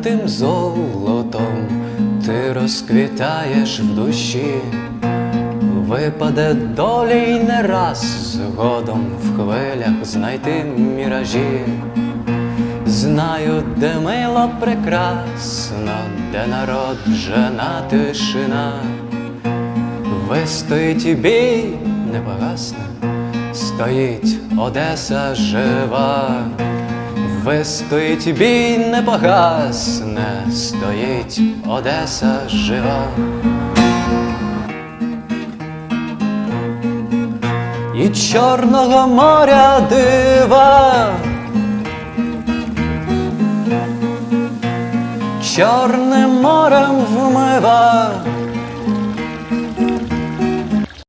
відкритим золотом ти розквітаєш в душі, випаде долі й не раз згодом в хвилях знайти міражі. Знаю, де мило прекрасно, де народжена тишина, вистоїть бій не погасне, стоїть Одеса жива, вистоїть і бій не погасне, стоїть Одеса жива. І Чорного моря дива. Чорним морем вмива